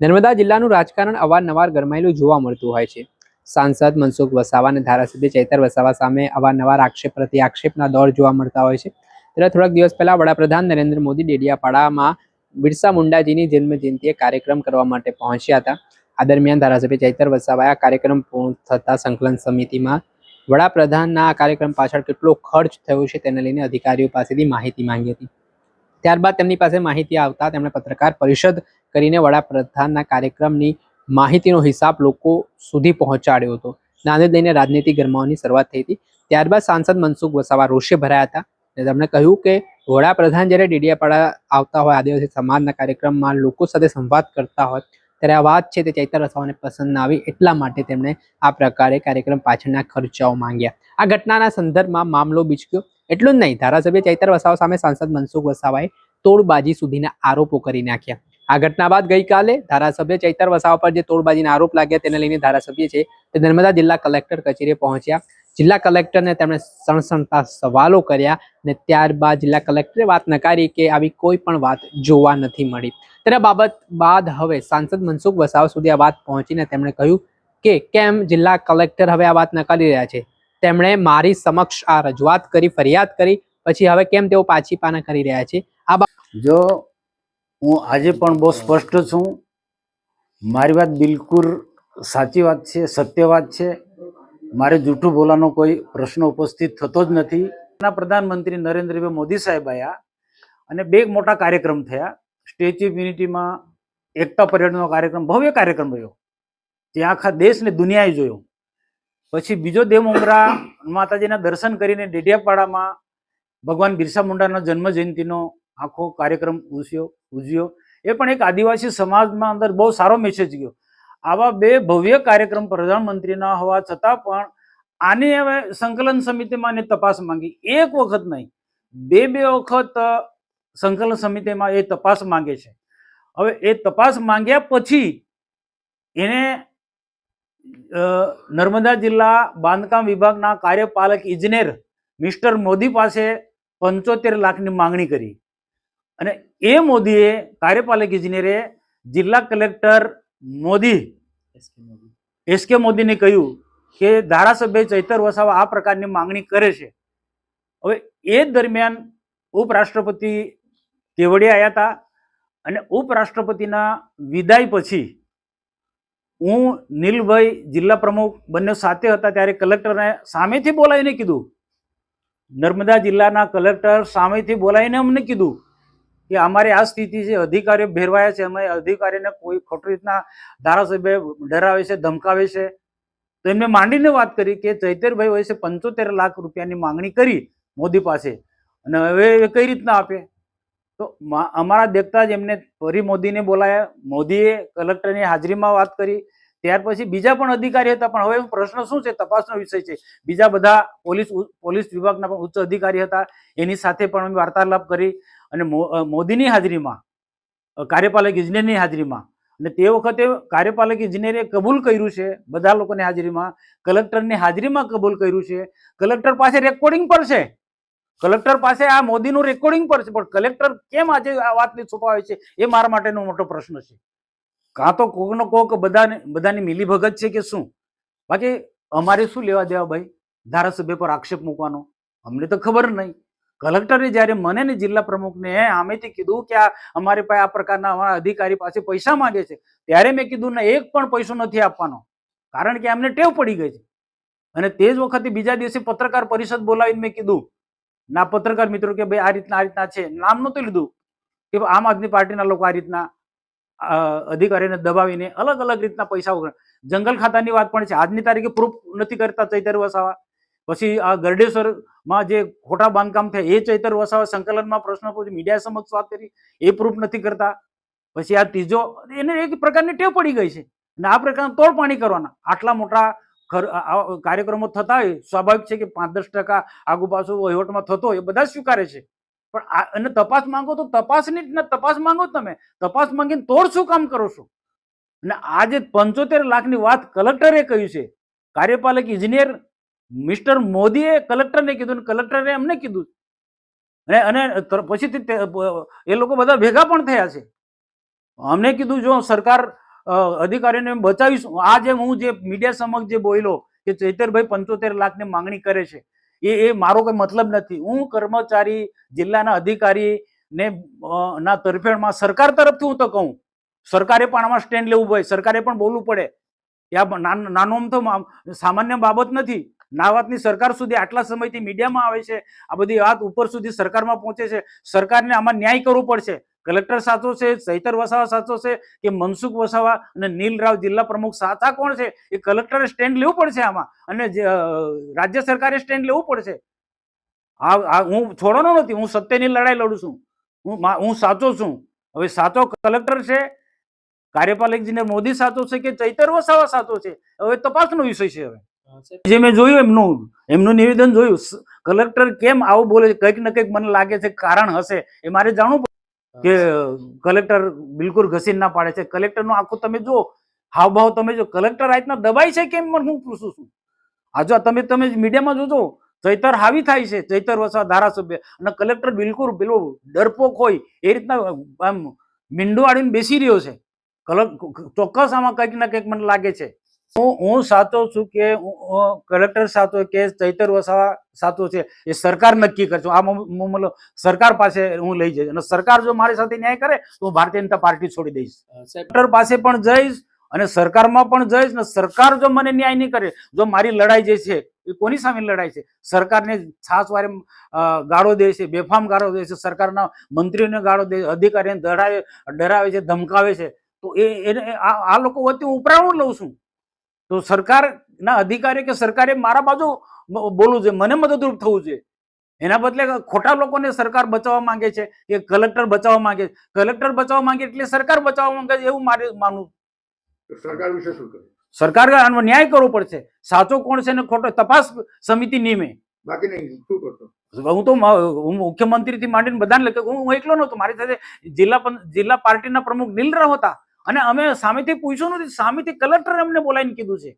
નર્મદા જિલ્લાનું રાજકારણ અવારનવાર ગરમાયેલું જોવા મળતું હોય છે. સાંસદ મનસુખ વસાવા અને ધારાસભ્ય ચૈતર વસાવા સામે અવારનવાર આક્ષેપ પ્રતિ આક્ષેપના દોર જોવા મળતા હોય છે. ત્યારે થોડાક દિવસ પહેલા વડાપ્રધાન નરેન્દ્ર મોદી ડેડિયાપાડામાં બિરસા મુંડાજીની જન્મજયંતિએ કાર્યક્રમ કરવા માટે પહોંચ્યા હતા. આ દરમિયાન ધારાસભ્ય ચૈતર વસાવાએ આ કાર્યક્રમ પૂર્ણ થતા સંકલન સમિતિમાં વડાપ્રધાનના આ કાર્યક્રમ પાછળ કેટલો ખર્ચ થયો છે તેને લઈને અધિકારીઓ પાસેથી માહિતી માંગી હતી. ત્યારબાદ તેમની પાસે માહિતી આવતા તેમણે પત્રકાર પરિષદ કરીને વડાપ્રધાનના કાર્યક્રમની માહિતીનો હિસાબ લોકો સુધી પહોંચાડ્યો હતો. નાને લઈને રાજનીતિ ગરમાવાની શરૂઆત થઈ હતી. ત્યારબાદ સાંસદ મનસુખ વસાવા રોષે ભરાયા હતા. અને તેમણે કહ્યું કે, વડાપ્રધાન જ્યારે ડીડીયાપાડા આવતા હોય, આદિવાસી સમાજના કાર્યક્રમમાં લોકો સાથે સંવાદ કરતા હોય, ત્યારે આ વાત છે તે ચૈતર રસાવાને પસંદ ના આવી. એટલા માટે તેમણે આ પ્રકારે કાર્યક્રમ પાછળના ખર્ચાઓ માંગ્યા. આ ઘટનાના સંદર્ભમાં મામલો બીચક્યો. એટલું જ નહીં, ધારાસભ્ય ચૈતર વસાવા સામે સાંસદ મનસુખ વસાવાએ તોડબાજી સુધીના આરોપો કરી નાખ્યા. આ ઘટના બાદ ગઈકાલે ધારાસભ્ય ચૈતર વસાવા પર જે તોડબાજીના આરોપ લાગ્યા તેને લઈને ધારાસભ્ય છે તે નર્મદા જિલ્લા કલેક્ટર કચેરીએ પહોંચ્યા. જિલ્લા કલેક્ટરને તેમણે સણસણતા સવાલો કર્યા અને ત્યારબાદ જિલ્લા કલેક્ટરે વાત નકારી કે આવી કોઈ પણ વાત જોવા નથી મળી. તેના બાબત બાદ હવે સાંસદ મનસુખ વસાવા સુધી આ વાત પહોંચીને તેમણે કહ્યું કે કેમ જિલ્લા કલેક્ટર હવે આ વાત નકારી રહ્યા છે? તેમણે મારી સમક્ષ આ રજૂઆત કરી, ફરિયાદ કરી, પછી હવે કેમ તેઓ પાછી પાના કરી રહ્યા છે? આ જો હું આજે પણ બહુ સ્પષ્ટ છું. મારી વાત બિલકુલ સાચી વાત છે, સત્ય વાત છે. મારે જૂઠું બોલવાનો કોઈ પ્રશ્ન ઉપસ્થિત થતો જ નથી. પ્રધાનમંત્રી નરેન્દ્રભાઈ મોદી સાહેબ આવ્યા અને બે મોટા કાર્યક્રમ થયા. સ્ટેચ્યુ ઓફ યુનિટીમાં એકતા પરેડનો કાર્યક્રમ, ભવ્ય કાર્યક્રમ રહ્યો. ત્યાં આખા દેશને દુનિયાએ જોયો. પછી બીજો દેવમોગરા માતાજીના દર્શન કરીને ડેડિયાપાડામાં ભગવાન બિરસા મુંડાનો જન્મ જયંતિનો આખો, કાર્યક્રમ ઉજ્યો ઉજવ્યો એ પણ એક આદિવાસી સમાજમાં અંદર બહુ સારો મેસેજ ગયો. આવા બે ભવ્ય કાર્યક્રમ પ્રધાનમંત્રીના હોવા છતાં પણ આની હવે સંકલન સમિતિમાં એને તપાસ માંગી. એક વખત નહીં, બે બે વખત સંકલન સમિતિમાં એ તપાસ માંગે છે. હવે એ તપાસ માંગ્યા પછી એને નર્મદા જિલ્લા બાંધકામ વિભાગના કાર્યપાલક ઇજનેર મિસ્ટર મોદી પાસે પંચોતેર લાખની માંગણી કરી. અને એ મોદીએ કાર્યપાલક ઇજનેરે જિલ્લા કલેક્ટર મોદી એસ કે મોદીને કહ્યું કે ધારાસભ્ય ચૈતર વસાવા આ પ્રકારની માંગણી કરે છે. હવે એ દરમિયાન ઉપરાષ્ટ્રપતિ કેવડિયા આવ્યા હતા અને ઉપરાષ્ટ્રપતિના વિદાય પછી હું નીલભાઈ જિલ્લા પ્રમુખ બંને સાથે હતા ત્યારે કલેક્ટરને સામેથી બોલાવીને કીધું. નર્મદા જિલ્લાના કલેક્ટર સામેથી બોલાવીને અમને કીધું. કે અમારી આ સ્થિતિ છે, અધિકારીઓ ભેરવાયા છે, અમે અધિકારીને કોઈ ખોટી રીતના ધારાસભ્ય ડરાવે છે, ધમકાવે છે. તો એમને માંડીને વાત કરી કે ચૈતરભાઈ હોય છે પંચોતેર લાખ રૂપિયાની માંગણી કરી મોદી પાસે અને હવે એ કઈ રીતના આપે? તો અમારા દેખતા જ એમને ફરી મોદીને બોલાયા. મોદીએ કલેક્ટરની હાજરીમાં વાત કરી. ત્યાર પછી બીજા પણ અધિકારી હતા, પણ હવે પ્રશ્ન શું છે? તપાસનો વિષય છે. બીજા બધા પોલીસ પોલીસ વિભાગના પણ ઉચ્ચ અધિકારી હતા. એની સાથે પણ અમે વાર્તાલાપ કરી. અને મોદીની હાજરીમાં કાર્યપાલક ઇજનેરની હાજરીમાં અને તે વખતે કાર્યપાલક ઇજનેરે કબૂલ કર્યું છે, બધા લોકોની હાજરીમાં, કલેક્ટરની હાજરીમાં કબૂલ કર્યું છે. કલેક્ટર પાસે રેકોર્ડિંગ પર છે. કલેક્ટર પાસે આ મોદીનું રેકોર્ડિંગ પર છે, પણ કલેક્ટર કેમ આજે આ વાતને છુપાવે છે એ મારા માટેનો મોટો પ્રશ્ન છે. કાં તો કોકનો કોક બધાને, બધાની મિલીભગત છે કે શું? બાકી અમારે શું લેવા દેવા ભાઈ? ધારાસભ્ય પર આક્ષેપ મૂકવાનો? અમને તો ખબર નહીં. કલેક્ટરે જ્યારે મને ને જિલ્લા પ્રમુખને આમેથી કીધું કે આ અમારી પાસે આ પ્રકારના અમારા અધિકારી પાસે પૈસા માંગે છે, ત્યારે મેં કીધું, ને, એક પણ પૈસો નથી આપવાનો. કારણ કે એમને ટેવ પડી ગઈ છે. અને તે જ વખતે બીજા દિવસે પત્રકાર પરિષદ બોલાવીને મેં કીધું, ના, પત્રકાર મિત્રો કે ભાઈ આ રીતના આ રીતના છે. નામ નહોતું લીધું કે આમ આદમી પાર્ટીના લોકો આ રીતના અધિકારીને દબાવીને અલગ અલગ રીતના પૈસા જંગલ ખાતાની વાત પણ છે. આજની તારીખે પ્રૂફ નથી કરતા ચૈતર વસાવા. પછી આ ગરડેશ્વરમાં જે ખોટા બાંધકામ થયા, એ ચૈતર વસાવા સંકલનમાં પ્રશ્ન પૂછી મીડિયા સમક્ષ વાત કરી, એ પ્રૂફ નથી કરતા. પછી આ ત્રીજો, એને એક પ્રકારની ટેવ પડી ગઈ છે. અને આ પ્રકારના તોડ પાણી કરવાના. આટલા મોટા કાર્યક્રમો થતા હોય, સ્વાભાવિક છે કે પાંચ દસ ટકા આગુ પાછું વહીવટમાં થતો હોય, એ બધા સ્વીકારે છે. પણ આ, અને તપાસ માંગો તો તપાસની જ તપાસ માંગો તમે. તપાસ માંગીને તોડ શું કામ કરો છો? અને આ જે પંચોતેર લાખની વાત કલેક્ટરે કહ્યું છે, કાર્યપાલક ઇજનેર મિસ્ટર મોદીએ કલેક્ટરને કીધું કલેક્ટરે એમને કીધું. અને અને પછીથી એ લોકો બધા ભેગા પણ થયા છે. અમને કીધું, જો સરકાર અધિકારીને બચાવીશું. આ જે હું જે મીડિયા સમક્ષ જે બોલ્યો કે ચૈતરભાઈ પંચોતેર લાખની માંગણી કરે છે, એ એ મારો કોઈ મતલબ નથી. હું કર્મચારી જિલ્લાના અધિકારી ને ના તરફેણમાં સરકાર તરફથી હું તો કહું. સરકારે પણ આમાં સ્ટેન્ડ લેવું પડે. સરકારે પણ બોલવું પડે. આ નાનો આમ તો સામાન્ય બાબત નથી. ના વાતની સરકાર સુધી આટલા સમયથી મીડિયામાં આવે છે, આ બધી વાત ઉપર સુધી સરકારમાં પહોંચે છે. સરકારને આમાં ન્યાય કરવો પડશે. કલેક્ટર સાચો છે ચૈતર વસાવા સાચો છે કે મનસુખ વસાવા અને નીલ રાવ જિલ્લા પ્રમુખ સાચા કોણ છે? એ કલેક્ટરે સ્ટેન્ડ લેવું પડશે આમાં. અને રાજ્ય સરકારે સ્ટેન્ડ લેવું પડશે. આ હું છોડવાનો નથી. હું સત્યની લડાઈ લડું છું. હું હું સાચો છું. હવે સાચો કલેક્ટર છે કાર્યપાલક મોદી સાચો છે કે ચૈતર વસાવા સાચો છે? હવે તપાસનો વિષય છે હવે. જે મેં જોયું એમનું એમનું નિવેદન જોયું. કલેક્ટર કેમ આવું બોલે છે? કંઈક ને કંઈક મને લાગે છે કારણ હશે. એ મારે જાણવું કે કલેક્ટર બિલકુલ ઘસીને ના પાડે છે. કલેક્ટરનું આખું તમે જો હાવભાવ તમે જો કલેક્ટર આ રીતના દબાય છે કેમ? મને હું પૂછું છું. આજો તમે તમે મીડિયામાં જોજો. ચૈતર હાવી થાય છે ચૈતર વસવા ધારાસભ્ય. અને કલેક્ટર બિલકુલ પેલો ડરપોક હોય એ રીતના આમ મીંડો આડીને બેસી રહ્યો છે. કલક ચોક્કસ આમાં કંઈક ને કંઈક મને લાગે છે. હું હું સાચો છું કે કલેક્ટર સાચો કે ચૈતર વસાવા સાચો છે એ સરકાર નક્કી કરશે. આ મતલબ સરકાર પાસે હું લઈ જઈશ. અને સરકાર જો મારી સાથે ન્યાય કરે તો હું ભારતીય જનતા પાર્ટી છોડી દઈશ. કલેક્ટર પાસે પણ જઈશ અને સરકારમાં પણ જઈશ ને સરકાર જો મને ન્યાય નહીં કરે જો મારી લડાઈ જે છે એ કોની સામે લડાઈ છે? સરકારને છાસ વારે ગાળો દે છે બેફામ ગાળો દે છે સરકારના મંત્રીઓને ગાળો દે અધિકારીને ડરાવે ડરાવે છે ધમકાવે છે. તો એ એને આ આ લોકો વચ્ચે હું ઉપરાણું લઉં છું. તો સરકારના અધિકારી કે સરકારે મારા બાજુ બોલવું જોઈએ મને મદદરૂપ થવું જોઈએ. એના બદલે ખોટા લોકોને સરકાર બચાવવા માંગે છે કે કલેક્ટર બચાવવા માંગે છે. કલેક્ટર બચાવવા માંગે એટલે સરકાર બચાવવા માંગે છે એવું મારે માનવું. સરકાર વિશે શું કરે સરકાર આનો ન્યાય કરવો પડશે. સાચો કોણ છે ને ખોટો તપાસ સમિતિ નિયમે બાકી નહીં શું કરતો હું તો હું હું મુખ્યમંત્રીથી માંડીને બધાને લખે હું હું એકલો નહોતો. મારી સાથે જિલ્લા જિલ્લા પાર્ટીના પ્રમુખ નીલરાવ હતા. અને અમે સામેથી પૂછ્યું નથી સામેથી કલેક્ટર અમને બોલાવીને કીધું છે.